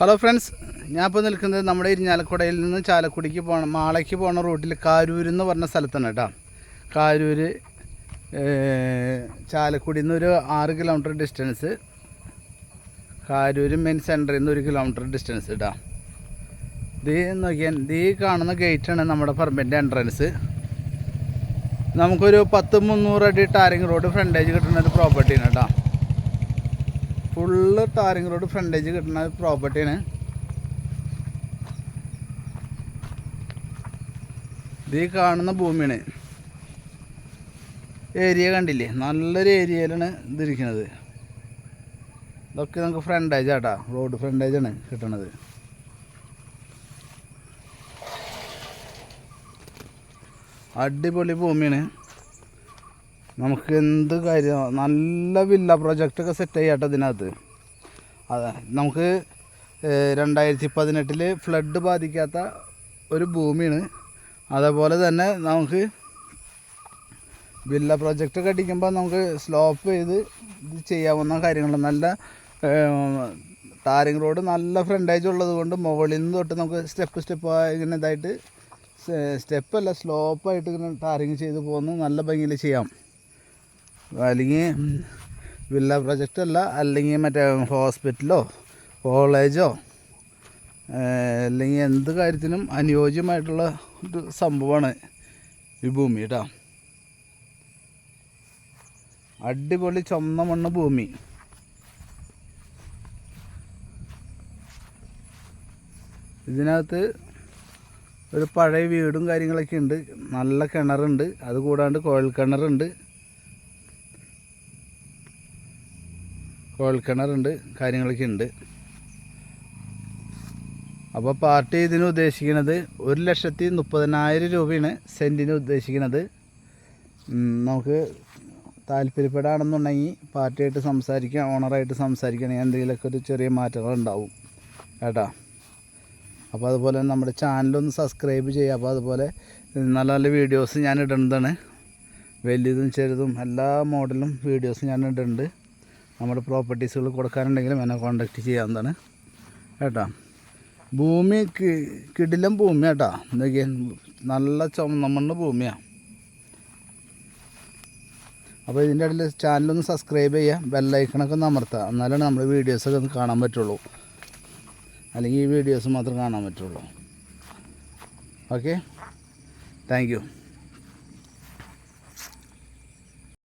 Hello friends ഞാൻ ഇപ്പോൾ നിൽക്കുന്നത് നമ്മുടെ ഇരിഞ്ഞാലക്കുടയിൽ നിന്ന് ചാലക്കുടിക്ക് പോണ മാളയ്ക്ക് പോണ റൂട്ടിൽ കാരൂർ എന്ന് പറഞ്ഞ സ്ഥലത്താണ് കേട്ടോ. കാരൂർ ചാലക്കുടിയിൽ നിന്ന് ഒരു ആറ് കിലോമീറ്റർ ഡിസ്റ്റൻസ് കാരൂർ മെയിൻ സെന്ററിൽ നിന്ന് ഒരു കിലോമീറ്റർ ഡിസ്റ്റൻസ് കേട്ടോ ഇത് നോക്കിയാൽ ദീ കാണുന്ന ഗേറ്റാണ് നമ്മുടെ പറമ്പിന്റെ എൻട്രൻസ് നമുക്കൊരു പത്ത് മുന്നൂറ് അടി ടാരിങ് റോഡ് ഫ്രണ്ടേജ് കിട്ടുന്ന ഒരു പ്രോപ്പർട്ടിയാണ് കേട്ടോ. ഫുള്ള് ടാറിങ് റോഡ് ഫ്രണ്ടേജ് കിട്ടുന്ന പ്രോപ്പർട്ടിയാണ് ഇത് കാണുന്ന ഭൂമിയാണ്. ഏരിയ കണ്ടില്ലേ? നല്ലൊരു ഏരിയയിലാണ് ഇതിരിക്കുന്നത് ഇതൊക്കെ നമുക്ക് ഫ്രണ്ടേജ് ആട്ടാ. റോഡ് ഫ്രണ്ടേജാണ് കിട്ടണത്. അടിപൊളി ഭൂമിയാണ്. നമുക്ക് എന്ത് കാര്യം? നല്ല വില്ല പ്രൊജക്റ്റൊക്കെ സെറ്റ് ചെയ്യട്ടെ ഇതിനകത്ത്. അതെ നമുക്ക് രണ്ടായിരത്തി പതിനെട്ടിൽ ഫ്ലഡ് ബാധിക്കാത്ത ഒരു ഭൂമിയാണ്. അതേപോലെ തന്നെ നമുക്ക് വില്ല പ്രൊജക്റ്റൊക്കെ അടിക്കുമ്പോൾ നമുക്ക് സ്ലോപ്പ് ചെയ്ത് ഇത് ചെയ്യാവുന്ന കാര്യങ്ങൾ നല്ല ടാറിങ് റോഡ് നല്ല ഫ്രണ്ടേജ് ഉള്ളത് കൊണ്ട് മുകളിൽ നിന്ന് തൊട്ട് നമുക്ക് സ്റ്റെപ്പ് സ്റ്റെപ്പ് ഇങ്ങനെ ഇതായിട്ട് സ്റ്റെപ്പല്ല സ്ലോപ്പായിട്ട് ഇങ്ങനെ ടാറിങ് ചെയ്ത് പോകുന്നത് നല്ല ഭംഗിയിൽ ചെയ്യാം. അല്ലെങ്കിൽ വില്ല പ്രൊജക്റ്റ് അല്ല അല്ലെങ്കിൽ മറ്റേ ഹോസ്പിറ്റലോ കോളേജോ അല്ലെങ്കിൽ എന്ത് കാര്യത്തിനും അനുയോജ്യമായിട്ടുള്ള ഒരു സംഭവമാണ് ഈ ഭൂമി കേട്ടോ അടിപൊളി ചുമന്ന മണ്ണ് ഭൂമി. ഇതിനകത്ത് ഒരു പഴയ വീടും കാര്യങ്ങളൊക്കെ ഉണ്ട്. നല്ല കിണറുണ്ട്. അത് കൂടാണ്ട് കുഴൽ കിണറുണ്ട് കുഴൽക്കിണറുണ്ട് കാര്യങ്ങളൊക്കെ ഉണ്ട്. അപ്പോൾ പാർട്ടി ഇതിന് ഉദ്ദേശിക്കുന്നത് ഒരു ലക്ഷത്തി മുപ്പതിനായിരം രൂപയാണ് സെന്റിന് ഉദ്ദേശിക്കുന്നത്. നമുക്ക് താല്പര്യപ്പെടുകയാണെന്നുണ്ടെങ്കിൽ പാർട്ടിയായിട്ട് സംസാരിക്കാം ഓണറായിട്ട് സംസാരിക്കുകയാണെങ്കിൽ എന്തെങ്കിലുമൊക്കെ ഒരു ചെറിയ മാറ്റങ്ങളുണ്ടാവും കേട്ടോ. അപ്പോൾ അതുപോലെ നമ്മുടെ ചാനലൊന്ന് സബ്സ്ക്രൈബ് ചെയ്യുക. അപ്പോൾ അതുപോലെ നല്ല നല്ല വീഡിയോസ് ഞാൻ ഇടുന്നതാണ്. വലിയതും ചെറുതും എല്ലാ മോഡലും വീഡിയോസ് ഞാൻ ഇടുന്നുണ്ട്. നമ്മുടെ പ്രോപ്പർട്ടീസുകൾ കൊടുക്കാനുണ്ടെങ്കിലും എന്നെ കോണ്ടാക്ട് ചെയ്യാവുന്നതാണ്. കേട്ടോ? ഭൂമി കിടിലം ഭൂമി കേട്ടോ? നല്ല ചുമന്ന മണ്ണ് ഭൂമിയാണ് അപ്പോൾ ഇതിന്റെ ഇടയിൽ ചാനലൊന്ന് സബ്സ്ക്രൈബ് ചെയ്യുക ബെല്ലൈക്കണൊക്കെ ഒന്ന് അമർത്തുക എന്നാലാണ് നമ്മുടെ വീഡിയോസൊക്കെ ഒന്ന് കാണാൻ പറ്റുള്ളൂ. അല്ലെങ്കിൽ ഈ വീഡിയോസ് മാത്രം കാണാൻ പറ്റുള്ളൂ. Okay thank